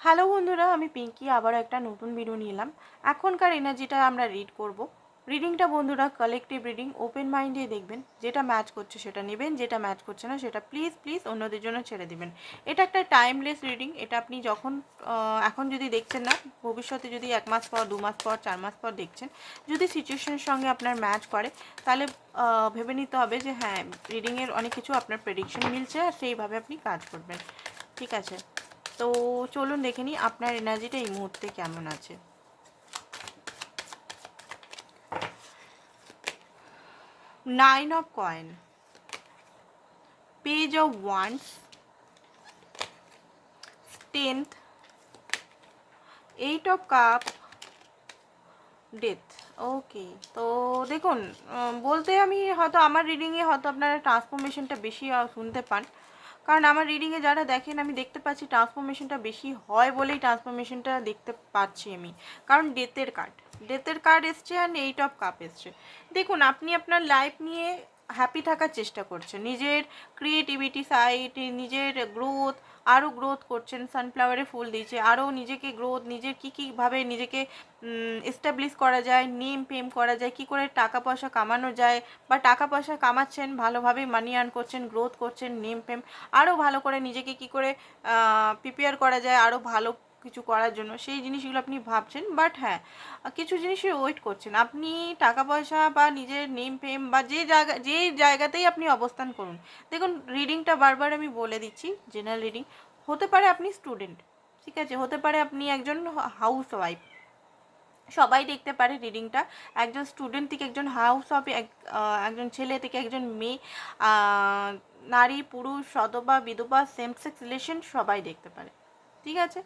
Hello বন্ধুরা, আমি পিঙ্কি আবার একটা নতুন ভিডিও নিলাম। এখনকার এনার্জিটা আমরা রিড করব। রিডিংটা বন্ধুরা কালেকটিভ রিডিং ওপেন মাইন্ডে দেখবেন। যেটা ম্যাচ করছে সেটা নেবেন, যেটা ম্যাচ করছে না সেটা প্লিজ প্লিজ অন্যদের জন্য ছেড়ে দিবেন। এটা একটা টাইমলেস রিডিং এটা আপনি যখন এখন যদি দেখছেন না, ভবিষ্যতে যদি এক মাস পর, দু মাস পর, চার মাস পর দেখছেন, যদি সিচুয়েশনের সঙ্গে আপনার ম্যাচ করে, তাহলে ভেবে নিতে হবে যে হ্যাঁ রিডিংয়ের অনেক কিছু আপনার প্রেডিকশন মিলছে আর সেইভাবে আপনি কাজ করবেন। ঠিক আছে? তো চলুন দেখে নিই আপনার এনার্জিটা এই মুহূর্তে কেমন আছে। Nine of coin page of wands tenth eight of cup death okay তো দেখুন বলতে আমি হয়তো আমার রিডিংয়ে হয়তো আপনারা ট্রান্সফরমেশনটা বেশি শুনতে পান। কারণ আমার রিডিংয়ে যারা দেখেন, আমি দেখতে পাচ্ছি ট্রান্সফরমেশনটা বেশি হয় বলেই ট্রান্সফরমেশনটা দেখতে পাচ্ছি আমি। কারণ ডেথের কার্ড ডেথের কার্ড এসছে অ্যান্ড এইট অফ কাপ এসছে। দেখুন, আপনি আপনার লাইফ নিয়ে হ্যাপি থাকার চেষ্টা করছেন। নিজের ক্রিয়েটিভিটি সাইড নিজের গ্রোথ আরও গ্রোথ করছেন সানফ্লাওয়ারে ফুল দিয়েছে আরও নিজেকে গ্রোথ নিজের কী কীভাবে নিজেকে এস্টাবলিশ করা যায় নেম ফেম করা যায়, কি করে টাকা পয়সা কামানো যায় বা টাকা পয়সা কামাচ্ছেন, ভালোভাবে মানি আর্ন করছেন গ্রোথ করছেন নেম ফেম আরও ভালো করে নিজেকে কি করে প্রিপেয়ার করা যায় আরও ভালো কিছু করার জন্য, সেই জিনিসগুলো আপনি ভাবছেন বাট হ্যাঁ কিছু জিনিসই ওয়েট করছেন। আপনি টাকা পয়সা বা নিজের নেম ফেম বা যে জায়গা, যে জায়গাতেই আপনি অবস্থান করুন। দেখুন রিডিংটা বারবার আমি বলে দিচ্ছি জেনারেল রিডিং হতে পারে আপনি স্টুডেন্ট ঠিক আছে? হতে পারে আপনি একজন হাউস ওয়াইফ সবাই দেখতে পারে রিডিংটা একজন স্টুডেন্ট থেকে একজন হাউস ওয়াইফ একজন ছেলে থেকে একজন মেয়ে নারী, পুরুষ সদবা বিধবা সেম সেক্স রিলেশন সবাই দেখতে পারে, ঠিক আছে?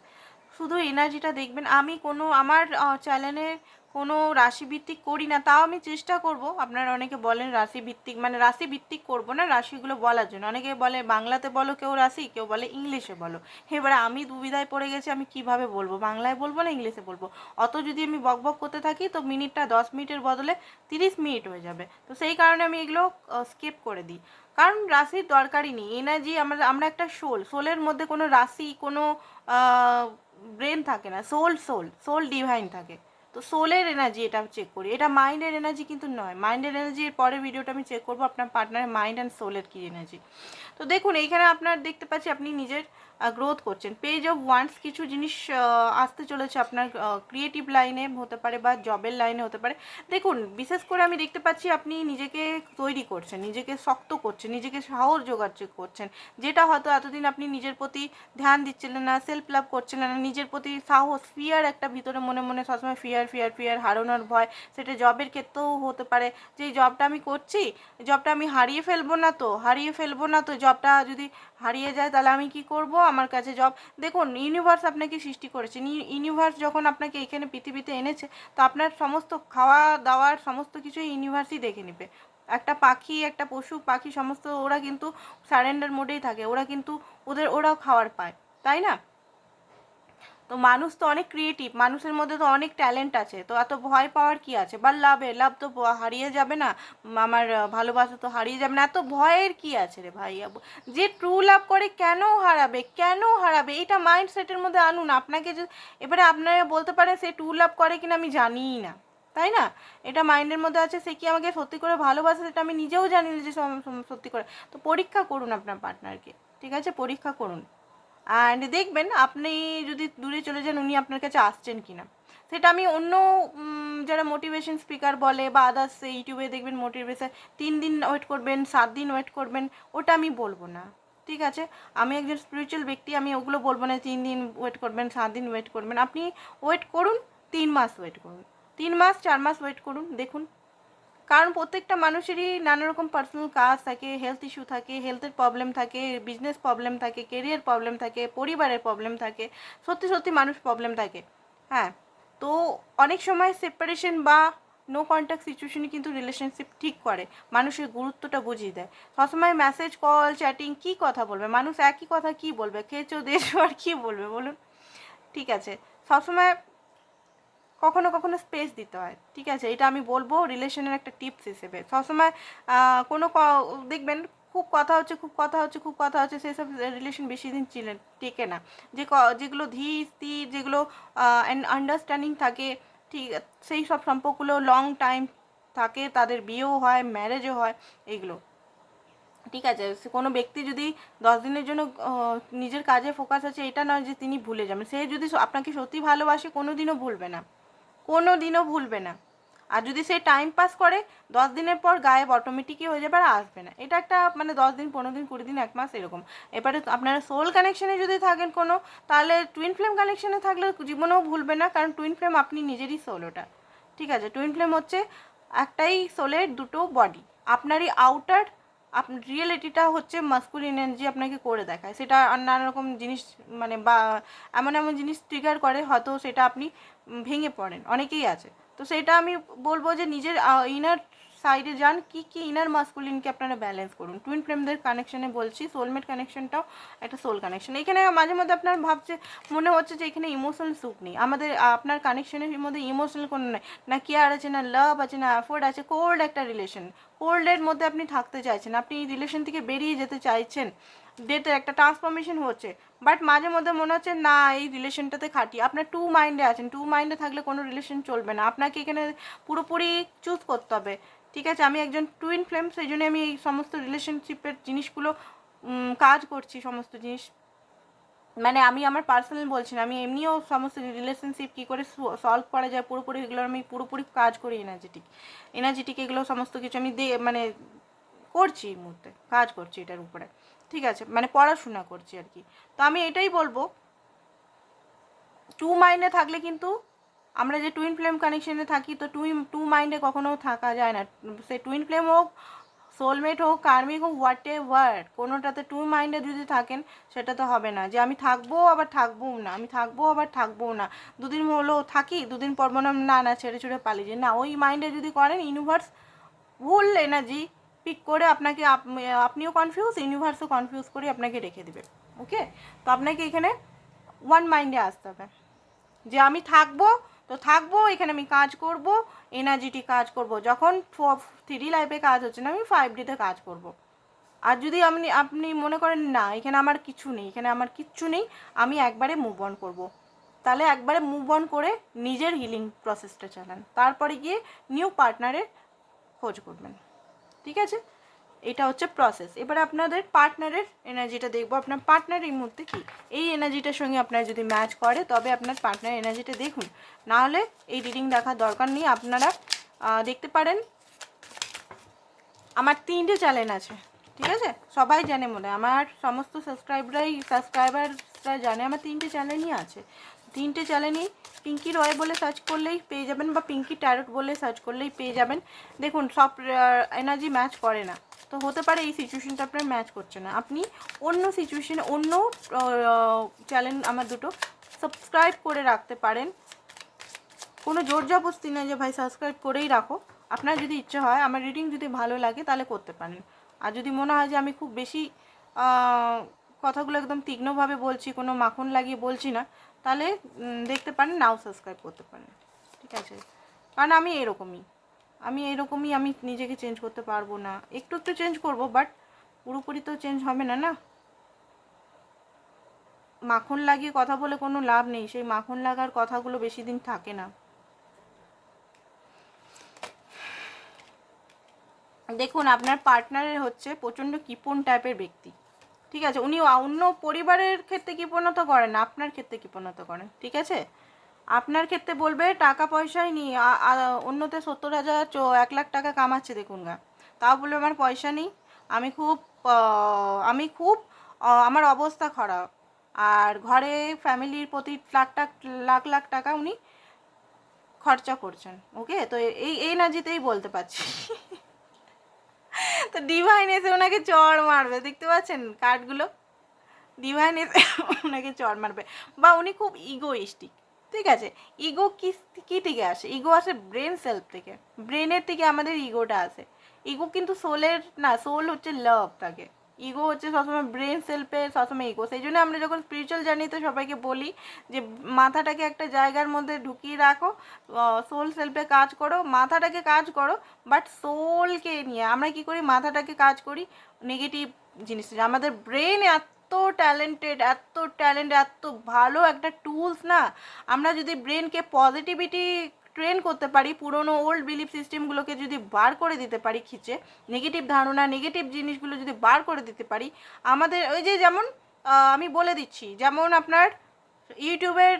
শুধু এনার্জিটা দেখবেন। আমি কোনো, আমার চ্যানেলের কোনো রাশিভিত্তিক করি না। তাও আমি চেষ্টা করব। আপনারা অনেকে বলেন রাশি ভিত্তিক মানে রাশি ভিত্তিক করব না, রাশিগুলো বলার জন্য। অনেকে বলে বাংলাতে বলো কেউ রাশি, কেউ বলে ইংলিশে বলো। এবারে আমি দুবিধায় পড়ে গেছি, আমি কীভাবে বলব? বাংলায় বলব না ইংলিশে বলব? অত যদি আমি বক বক করতে থাকি, তো মিনিটটা দশ মিনিটের বদলে তিরিশ মিনিট হয়ে যাবে। তো সেই কারণে আমি এগুলো স্কিপ করে দিই। কারণ রাশির দরকারই নেই। এনার্জি আমরা আমরা একটা সোল সোলের মধ্যে কোনো রাশি, কোনো ব্রেন থাকে না সোল সোল সোল ডিভাইন থাকে। তো সোলের এনার্জি এটা চেক করি। এটা মাইন্ডের এনার্জি কিন্তু নয়। মাইন্ডের এনার্জির পরে ভিডিওটা আমি চেক করব আপনার পার্টনারের মাইন্ড অ্যান্ড সোলের কী এনার্জি তো দেখুন, এইখানে আপনার দেখতে পাচ্ছি, আপনি নিজের গ্রোথ করছেন। পেজ অফ ওয়ান্স কিছু জিনিস আসতে চলেছে আপনার ক্রিয়েটিভ লাইনে হতে পারে বা জবের লাইনে হতে পারে। দেখুন, বিশেষ করে আমি দেখতে পাচ্ছি আপনি নিজেকে তৈরি করছেন, নিজেকে শক্ত করছেন, নিজেকে সাহস যোগাযোগ করছেন, যেটা হয়তো এতদিন আপনি নিজের প্রতি ধ্যান দিচ্ছিলেন না সেলফ লাভ করছিলেন না, নিজের প্রতি সাহস ফিয়ার একটা ভিতরে মনে মনে সবসময় ফিয়ার ফিয়ার ফিয়ার হারানোর ভয়, সেটা জবের ক্ষেত্রেও হতে পারে। যে জবটা আমি করছি জবটা আমি হারিয়ে ফেলব না তো, হারিয়ে ফেলব না তো জবটা যদি হারিয়ে যায়, তাহলে আমি কি করব? আমার কাছে জব দেখুন ইউনিভার্স আপনাকে সৃষ্টি করেছে। ইউনিভার্স যখন আপনাকে এখানে পৃথিবীতে এনেছে, তো আপনার সমস্ত খাওয়া দাওয়ার সমস্ত কিছুই ইউনিভার্সই দেখে নেবে। একটা পাখি, একটা পশু, পাখি, সমস্ত ওরা কিন্তু সারেন্ডার মোডেই থাকে। ওরা কিন্তু, ওদের, ওরাও খাওয়ার পায়। তাই না? তো মানুষ তো অনেক ক্রিয়েটিভ মানুষের মধ্যে তো অনেক ট্যালেন্ট আছে, তো এত ভয় পাওয়ার কি আছে? বা লাভে, লাভ তো হারিয়ে যাবে না আমার ভালোবাসা তো হারিয়ে যাবে না, এত ভয়ের কি আছে রে ভাই? যে ট্রু লাভ করে কেন হারাবে কেন হারাবে? এটা মাইন্ড সেটের মধ্যে আনুন, আপনাকে যে, এবারে আপনারা বলতে পারেন সে ট্রু লাভ করে কিনা আমি জানিই না, তাই না? এটা মাইন্ডের মধ্যে আছে, সে কি আমাকে সত্যি করে ভালোবাসে সেটা আমি নিজেও জানি যে সত্যি করে। তো পরীক্ষা করুন আপনার পার্টনারকে ঠিক আছে? পরীক্ষা করুন। অ্যান্ড দেখবেন আপনি যদি দূরে চলে যান, উনি আপনার কাছে আসছেন কিনা। সেটা আমি অন্য যারা মোটিভেশন স্পিকার বলে বা আদার্স ইউটিউবে দেখবেন মোটিভেশন তিন দিন ওয়েট করবেন, সাত দিন ওয়েট করবেন, ওটা আমি বলব না। ঠিক আছে? আমি একজন স্পিরিচুয়াল ব্যক্তি, আমি ওগুলো বলব না, তিন দিন ওয়েট করবেন, সাত দিন ওয়েট করবেন। আপনি ওয়েট করুন, তিন মাস ওয়েট করুন। তিন মাস, চার মাস ওয়েট করুন, দেখুন কারণ প্রত্যেকটা মানুষেরই নানা রকম পার্সোনাল কাজ থাকে হেলথ ইস্যু থাকে হেলথের প্রবলেম থাকে বিজনেস প্রবলেম থাকে কেরিয়ার প্রবলেম থাকে, পরিবারের প্রবলেম থাকে, সত্যি সত্যি মানুষ প্রবলেম থাকে। হ্যাঁ তো অনেক সময় সেপারেশন বা নো কন্ট্যাক্ট সিচুয়েশনে কিন্তু রিলেশনশিপ ঠিক করে, মানুষের গুরুত্বটা বুঝিয়ে দেয়। সবসময় মেসেজ কল চ্যাটিং কি কথা বলবে? মানুষ একই কথা কি বলবে? খেয়েছো দেশো আর কি বলবে? বলুন। ঠিক আছে, সবসময় কখনো কখনো স্পেস দিতে হয়। ঠিক আছে? এটা আমি বলব রিলেশনের একটা টিপস হিসেবে। সবসময় কোনো দেখবেন খুব কথা হচ্ছে, খুব কথা হচ্ছে, খুব কথা হচ্ছে, সেই সব রিলেশন বেশি দিন চিনে, টেকে না। যে যেগুলো ধীর, স্থির, যেগুলো আন্ডারস্ট্যান্ডিং থাকে, ঠিক, সেই সব সম্পর্কগুলো লং টাইম থাকে, তাদের বিয়েও হয় ম্যারেজও হয় এইগুলো ঠিক আছে? কোনো ব্যক্তি যদি দশ দিনের জন্য নিজের কাজে ফোকাস আছে, এটা নয় যে তিনি ভুলে যাবেন। সে যদি আপনাকে সত্যি ভালোবাসে কোনো দিনও ভুলবে না। কোনো দিনও ভুলবে না। আর যদি সে টাইম পাস করে, দশ দিনের পর গায়েব অটোমেটিকই হয়ে যাবে আর আসবে না। এটা একটা মানে দশ দিন, পনেরো দিন, কুড়ি দিন, এক মাস এরকম। এবারে আপনারা সোল কানেকশনে যদি থাকেন কোনো, তাহলে টুইন ফ্লেম কানেকশনে থাকলে জীবনেও ভুলবে না, কারণ টুইন ফ্লেম আপনি নিজেরই সোল ওটা। ঠিক আছে? টুইন ফ্লেম হচ্ছে একটাই সোলের দুটো বডি আপনারই আউটার আপ রিয়েলিটিটা হচ্ছে মাস্কুলিন এনার্জি আপনাকে করে দেখায়। সেটা নানা রকম জিনিস মানে বা, এমন এমন জিনিস ট্রিগার করে, হয়তো সেটা আপনি ভেঙে পড়েন, অনেকেই আছে। তো সেটা আমি বলব যে নিজের ইনার সাইডে যান, কি কি ইনার মাস্কুলিনকে আপনারা ব্যালেন্স করুন। টুইন ফ্লেমদের কানেকশনে বলছি সোলমেট কানেকশনটাও একটা সোল কানেকশন এখানে মাঝে মধ্যে আপনার ভাবছে, মনে হচ্ছে যে এখানে ইমোশনাল সুখ নেই। আমাদের আপনার কানেকশনের মধ্যে ইমোশনাল কোনো নেই। না কেয়ার আছে, না লাভ আছে, না অ্যাফোর্ড আছে কোল্ড একটা রিলেশন কোল্ডের মধ্যে আপনি থাকতে চাইছেন, আপনি এই রিলেশন থেকে বেরিয়ে যেতে চাইছেন ডেটের একটা ট্রান্সফরমেশন হচ্ছে। বাট মাঝে মধ্যে মনে হচ্ছে, না, এই রিলেশনটাতে খাটি। আপনার টু মাইন্ডে আছেন। টু মাইন্ডে থাকলে কোনো রিলেশন চলবে না। আপনাকে এখানে পুরোপুরি চুজ করতে হবে। ঠিক আছে, আমি একজন টুইন ফ্লেম সেই জন্য আমি এই সমস্ত রিলেশনশিপের জিনিসগুলো কাজ করছি, সমস্ত জিনিস। মানে আমি আমার পার্সোনাল বলছি না, আমি এমনিও সমস্ত রিলেশনশিপ কী করে সলভ করা যায়, পুরোপুরি এগুলো আমি পুরোপুরি কাজ করি এনার্জেটিক এনার্জেটিক এগুলো সমস্ত কিছু আমি দে মানে করছি এই মুহূর্তে, কাজ করছি এটার উপরে। ঠিক আছে মানে পড়াশোনা করছি আর কি। তো আমি এটাই বলব টু মাইন্ডে থাকলে কিন্তু আমরা যে টুইন ফ্লেম কানেকশনে থাকি, তো টুইন টু মাইন্ডে কখনো থাকা যায় না। সে টুইন ফ্লেম হোক সোলমেট হোক কার্মিক হোক হোয়াট এ ওয়ার্ড কোনোটাতে টু মাইন্ডে যদি থাকেন, সেটা তো হবে না। যে আমি থাকব আবার থাকব না, আমি থাকব আবার থাকব না। দুদিন হলো থাকি, দুদিন পর না না, ছেড়ে ছুড়ে পালিয়ে যে না, ওই মাইন্ডে যদি করেন ইউনিভার্স ভুল এনার্জি পিক করে আপনাকে আপ- আপনিও কনফিউজ ইউনিভার্সও কনফিউজ করে আপনাকে রেখে দেবে ওকে তো আপনাকে এখানে ওয়ান মাইন্ডে আসতে হবে, যে আমি থাকব, তো থাকব, এখানে আমি কাজ করব এনার্জিটি কাজ করব, যখন থ্রি লাইফে কাজ হচ্ছে না, আমি ফাইভ ডিতে কাজ করব। আর যদি আপনি আপনি মনে করেন না, এখানে আমার কিছু নেই, এখানে আমার কিচ্ছু নেই, আমি একবারে মুভ অন করব, তাহলে একবারে মুভ অন করে নিজের হিলিং প্রসেসটা চালান, তারপরে গিয়ে নিউ পার্টনারের খোঁজ করবেন। ঠিক আছে? এটা হচ্ছে প্রসেস এবার আপনাদের পার্টনারের এনার্জিটা দেখব। আপনার পার্টনার এই মুহূর্তে কি? এই এনার্জিটার সঙ্গে আপনার যদি ম্যাচ করে, তবে আপনার পার্টনার এনার্জিটা দেখুন। নাহলে এই রিডিং দেখার দরকার নেই। আপনারা দেখতে পারেন, আমার তিনটে চ্যানেল আছে। ঠিক আছে? সবাই জানে মনে আমার সমস্ত সাবস্ক্রাইবারাই সাবস্ক্রাইবাররা জানে। আমার তিনটে চ্যানেলই আছে। তিনটে চ্যানেলই পিঙ্কি রয় বলে সার্চ করলেই পেয়ে যাবেন বা পিঙ্কি ট্যারট বলে সার্চ করলেই পেয়ে যাবেন। দেখুন, সব এনার্জি ম্যাচ করে না। তো হতে পারে এই সিচুয়েশনটা আপনার ম্যাচ করছে না। আপনি অন্য সিচুয়েশনে অন্য চ্যানেল আমার দুটো সাবস্ক্রাইব করে রাখতে পারেন। কোনো জোর জবস্তি নেই যে, ভাই সাবস্ক্রাইব করেই রাখো। আপনার যদি ইচ্ছে হয়, আমার রিডিং যদি ভালো লাগে, তাহলে করতে পারেন। আর যদি মনে হয় যে, আমি খুব বেশি কথাগুলো একদম তীক্ষ্ণভাবে বলছি, কোনো মাখন লাগিয়ে বলছি না তাহলে দেখতে পারেন, নাও সাবস্ক্রাইব করতে পারেন। ঠিক আছে? কারণ আমি এরকমই। আমি এরকমই, আমি নিজেকে চেঞ্জ করতে পারব না। একটু একটু চেঞ্জ করব বাট পুরোপুরি তো চেঞ্জ হবে না না? মাখন লাগিয়ে কথা বলে কোনো লাভ নেই। সেই মাখন লাগার কথাগুলো বেশি দিন থাকে না। দেখুন, আপনার পার্টনারের হচ্ছে প্রচণ্ড কিপন টাইপের ব্যক্তি। ঠিক আছে উনি অন্য পরিবারের ক্ষেত্রে কৃপণতা করেন? আপনার ক্ষেত্রে কৃপণতা করেন? ঠিক আছে? আপনার ক্ষেত্রে বলবে, টাকা পয়সাই নেই অন্যতে সত্তর হাজার চো- এক লাখ টাকা কামাচ্ছে দেখুন গা। তাও বলবে, আমার পয়সা নেই, আমি খুব আমি খুব আমার অবস্থা খারাপ। আর ঘরে ফ্যামিলির প্রতি লাখ টাক, লাখ লাখ টাকা উনি খরচা করছেন, ওকে? তো এই এই নাজিতেই বলতে পারছি। তো ডিভাইন এসে ওনাকে চড় মারবে, দেখতে পাচ্ছেন কার্ডগুলো ডিভাইন এসে ওনাকে চড় মারবে। বা উনি খুব ইগোইস্টিক ঠিক আছে? ইগো কি, কী থেকে আসে? ইগো আসে ব্রেন সেলফ থেকে। ব্রেনের থেকে আমাদের ইগোটা আসে। ইগো কিন্তু সোলের না সোল হচ্ছে লাভ থাকে ইগো হচ্ছে সবসময় ব্রেন সেলফে সবসময় ইগো সেই জন্য আমরা যখন স্পিরিচুয়াল জার্নিতে সবাইকে বলি যে, মাথাটাকে একটা জায়গার মধ্যে ঢুকিয়ে রাখো সোল সেলফে কাজ করো, মাথাটাকে কাজ করো বাট সোলকে নিয়ে আমরা কি করি? মাথাটাকে কাজ করি নেগেটিভ জিনিস আমাদের ব্রেন এত ট্যালেন্টেড এত ট্যালেন্ট এত ভালো একটা টুলস না, আমরা যদি ব্রেনকে পজিটিভিটি ট্রেন করতে পারি, পুরনো ওল্ড বিলিফ সিস্টেমগুলোকে যদি বার করে দিতে পারি খিচে নেগেটিভ ধারণা নেগেটিভ জিনিসগুলো যদি বার করে দিতে পারি, আমাদের ওই যে যেমন আমি বলে দিচ্ছি, যেমন আপনার ইউটিউবের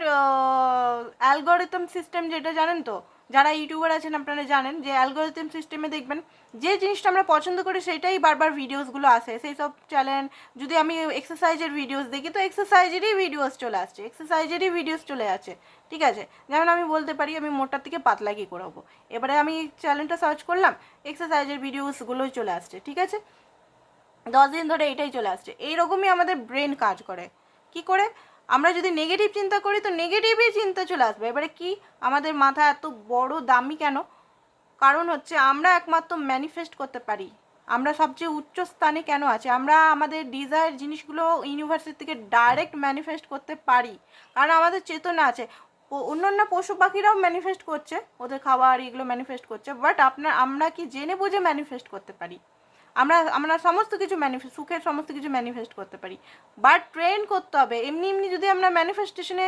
অ্যালগোরিদম সিস্টেম যেটা জানেন তো? যারা ইউটিউবার আছেন আপনারা জানেন যে অ্যালগোরিদম সিস্টেমে দেখবেন যে জিনিসটা আমরা পছন্দ করি সেটাই বারবার ভিডিওসগুলো আসে। সেই সব চ্যানেল যদি আমি এক্সারসাইজের ভিডিওস দেখি, তো এক্সারসাইজেরই ভিডিওস চলে আসছে এক্সারসাইজেরই ভিডিওস চলে আছে ঠিক আছে? যেমন আমি বলতে পারি, আমি মোটার থেকে পাতলা কী করাবো এবারে আমি চ্যানেলটা সার্চ করলাম এক্সারসাইজের ভিডিওসগুলোই চলে আসছে, ঠিক আছে? দশ দিন ধরে এটাই চলে আসছে। এইরকমই আমাদের ব্রেন কাজ করে। কি করে? আমরা যদি নেগেটিভ চিন্তা করি, তো নেগেটিভই চিন্তা চলে আসবে। এবারে কি আমাদের মাথা এত বড় দামি কেন? কারণ হচ্ছে আমরা একমাত্র ম্যানিফেস্ট করতে পারি। আমরা সবচেয়ে উচ্চ স্থানে কেন আছি? আমরা আমাদের ডিজায়ার জিনিসগুলো ইউনিভার্সিটি থেকে ডাইরেক্ট ম্যানিফেস্ট করতে পারি। কারণ আমাদের চেতনা আছে। ও- অন্যান্য পশু পাখিরাও ম্যানিফেস্ট করছে। ওদের খাবার এগুলো ম্যানিফেস্ট করছে। বাট আপনার, আমরা কি জেনে বুঝে ম্যানিফেস্ট করতে পারি? আমরা আমরা সমস্ত কিছু ম্যানিফেস্ট সুখের সমস্ত কিছু ম্যানিফেস্ট করতে পারি। বাট ট্রেন করতে হবে। এমনি এমনি যদি আমরা ম্যানিফেস্টেশনে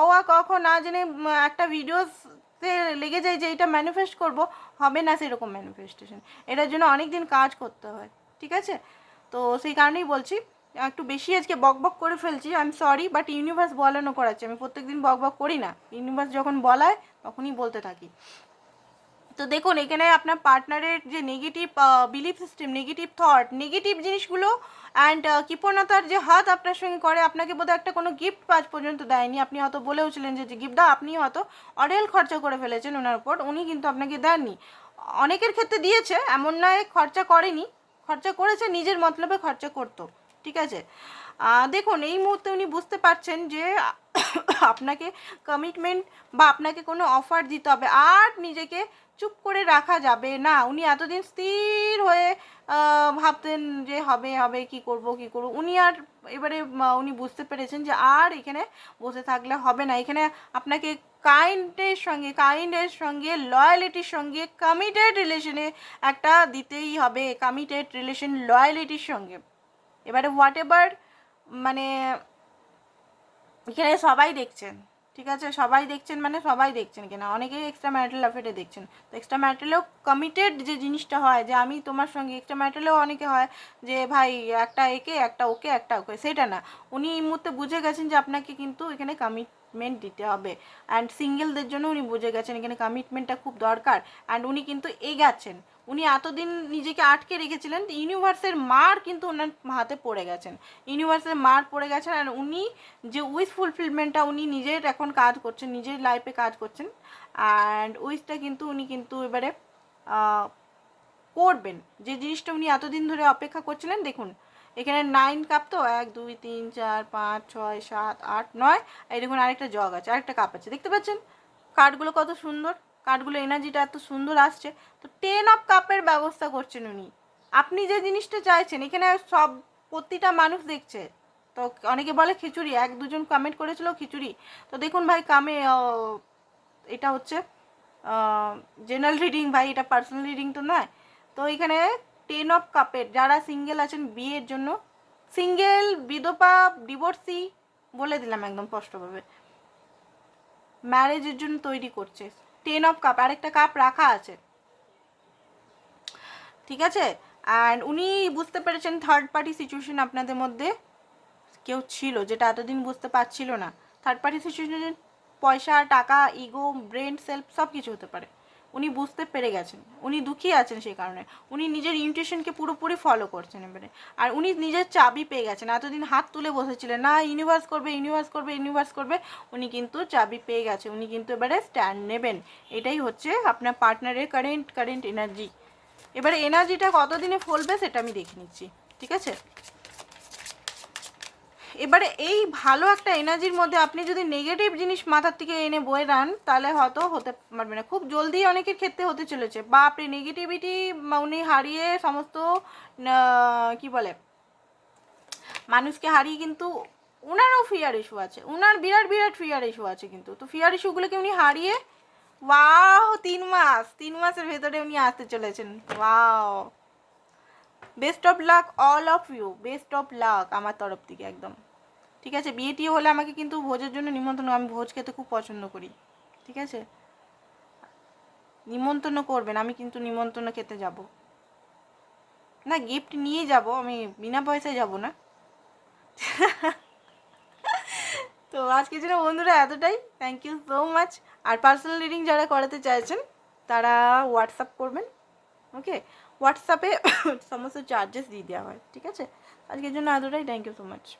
অওয়া কখ না জেনে একটা ভিডিওতে লেগে যায় যে এটা ম্যানিফেস্ট করব, হবে না সেরকম ম্যানিফেস্টেশন এটার জন্য অনেক দিন কাজ করতে হয়। ঠিক আছে? তো সেই কারণেই বলছি, একটু বেশি আজকে বক বক করে ফেলছি। I am sorry but universe বলানো করাচ্ছে। আমি প্রত্যেকদিন বক বক করি না। ইউনিভার্স যখন বলায়, তখনই বলতে থাকি। তো দেখুন, এখানে আপনার পার্টনারের যে negative belief system negative thought negative জিনিসগুলো অ্যান্ড কৃপণতার যে হাত আপনার সঙ্গে করে, আপনাকে বোধহয় একটা কোনো গিফট আজ পর্যন্ত দেয়নি। আপনি হয়তো বলেওছিলেন যে গিফট দাও আপনি হয়তো অডেল খরচা করে ফেলেছেন ওনার উপর, উনি কিন্তু আপনাকে দেননি। অনেকের ক্ষেত্রে দিয়েছে, এমন নয় খরচা করেনি, খরচা করেছে, নিজের মতলবে খরচা করতো, ঠিক আছে? দেখুন, এই মুহূর্তে উনি বুঝতে পারছেন যে আপনাকে কমিটমেন্ট বা আপনাকে কোনো অফার দিতে হবে। আর নিজেকে চুপ করে রাখা যাবে না। উনি এতদিন স্থির হয়ে ভাবতেন যে হবে হবে, কি করব কি করব। উনি আর এবারে উনি বুঝতে পেরেছেন যে আর এখানে বসে থাকলে হবে না। এখানে আপনাকে কাইন্ডের সঙ্গে কাইন্ডের সঙ্গে লয়ালিটির সঙ্গে কমিটেড রিলেশনে একটা দিতেই হবে। কমিটেড রিলেশন লয়ালিটির সঙ্গে। এবারে হোয়াট এভার মানে এখানে সবাই দেখছেন, ঠিক আছে? সবাই দেখছেন মানে সবাই দেখছেন কিনা অনেকেই এক্সট্রা ম্যারিটাল অ্যাফেয়ারে দেখছেন। তো এক্সট্রা ম্যারিটালেও কমিটেড যে জিনিসটা হয়, যে আমি তোমার সঙ্গে এক্সট্রা ম্যারিটালেও অনেকে হয় যে, ভাই, একটা একে, একটা ওকে একটা ওকে, সেটা না। উনি এই মুহূর্তে বুঝে গেছেন যে আপনাকে কিন্তু এখানে কমিটমেন্ট দিতে হবে। অ্যান্ড সিঙ্গেলদের জন্য উনি বুঝে গেছেন এখানে কমিটমেন্টটা খুব দরকার। অ্যান্ড উনি কিন্তু এগাচ্ছেন। উনি এতদিন নিজেকে আটকে রেখেছিলেন, ইউনিভার্সের মার কিন্তু ওনার হাতে পড়ে গেছেন। ইউনিভার্সের মার পড়ে গেছেন আর উনি যে উইশ ফুলফিলমেন্টটা উনি নিজের এখন কাজ করছেন, নিজের লাইফে কাজ করছেন অ্যান্ড উইশটা কিন্তু উনি কিন্তু এবারে করবেন। যে জিনিসটা উনি এতদিন ধরে অপেক্ষা করছিলেন, দেখুন, এখানে নাইন কাপ তো, এক, দুই, তিন, চার, পাঁচ, ছয়, সাত, আট, নয়, এই দেখুন আরেকটা জগ আছে, আরেকটা কাপ আছে, দেখতে পাচ্ছেন? কার্ডগুলো কত সুন্দর। কার্ডগুলো এনার্জিটা এত সুন্দর আসছে, তো টেন অফ কাপের ব্যবস্থা করছেন উনি। আপনি যে জিনিসটা চাইছেন, এখানে সব প্রতিটা মানুষ দেখছে। তো অনেকে বলে খিচুড়ি, এক দুজন কমেন্ট করেছিল খিচুড়ি। তো দেখুন ভাই কামে এটা হচ্ছে জেনারেল রিডিং ভাই, এটা পার্সোনাল রিডিং তো নয়। তো এখানে টেন অফ কাপের যারা সিঙ্গেল আছেন বিয়ের জন্য সিঙ্গেল বিধবা ডিভোর্সি বলে দিলাম একদম স্পষ্টভাবে। ম্যারেজের জন্য তৈরি করছে। টেন অফ কাপ আরেকটা কাপ রাখা আছে। ঠিক আছে? অ্যান্ড উনি বুঝতে পেরেছেন থার্ড পার্টি সিচুয়েশন আপনাদের মধ্যে কেউ ছিল, যেটা এতদিন বুঝতে পারছিল না। থার্ড পার্টি সিচুয়েশন পয়সা, টাকা ইগো ব্রেন সেলফ সব কিছু হতে পারে। উনি বুঝতে পেরে গেছেন, উনি দুঃখী আছেন সেই কারণে, উনি নিজের ইনটিউশনকে পুরোপুরি ফলো করছেন এবারে, আর উনি নিজের চাবি পেয়ে গেছেন, এতদিন হাত তুলে বসেছিলেন, না ইউনিভার্স করবে ইউনিভার্স করবে ইউনিভার্স করবে, উনি কিন্তু চাবি পেয়ে গেছে, উনি কিন্তু এবারে স্ট্যান্ড নেবেন, এটাই হচ্ছে আপনার পার্টনারের কারেন্ট কারেন্ট এনার্জি এবারে এনার্জিটা কতদিনে ফলবে সেটা আমি দেখে নিচ্ছি, ঠিক আছে? এবারে এই ভালো একটা এনার্জির মধ্যে আপনি যদি নেগেটিভ জিনিস মাথার থেকে এনে বয়ে রান তাহলে হয়তো হতে পারবে না। খুব জলদি অনেকের ক্ষেত্রে হতে চলেছে। বা আপনি নেগেটিভিটি উনি হারিয়ে সমস্ত কি বলে, মানুষকে হারিয়ে কিন্তু ওনারও ফিয়ার ইস্যু আছে। ওনার বিরাট বিরাট ফিয়ার ইস্যু আছে কিন্তু। তো ফিয়ার ইস্যুগুলোকে উনি হারিয়ে ওয়াও তিন মাস, তিন মাসের ভেতরে উনি আসতে চলেছেন। Wow best of luck all of you best of luck আমার তরফ থেকে, একদম। ঠিক আছে? বিয়ে টিয়ে হলে আমাকে কিন্তু ভোজের জন্য নিমন্ত্রণ, আমি ভোজ খেতে খুব পছন্দ করি। ঠিক আছে? নিমন্ত্রণ করবেন, আমি কিন্তু নিমন্ত্রণ খেতে যাব। না গিফট নিয়ে যাব, আমি বিনা পয়সায় যাব না। তো আজকের জন্য বন্ধুরা এতটাই। থ্যাংক ইউ সো মাচ আর পার্সোনাল রিডিং যারা করাতে চাইছেন, তারা হোয়াটসঅ্যাপ করবেন। ওকে হোয়াটসঅ্যাপে সমস্ত চার্জেস দিয়ে দেওয়া হয়। ঠিক আছে? আজকের জন্য এতটাই। Thank you so much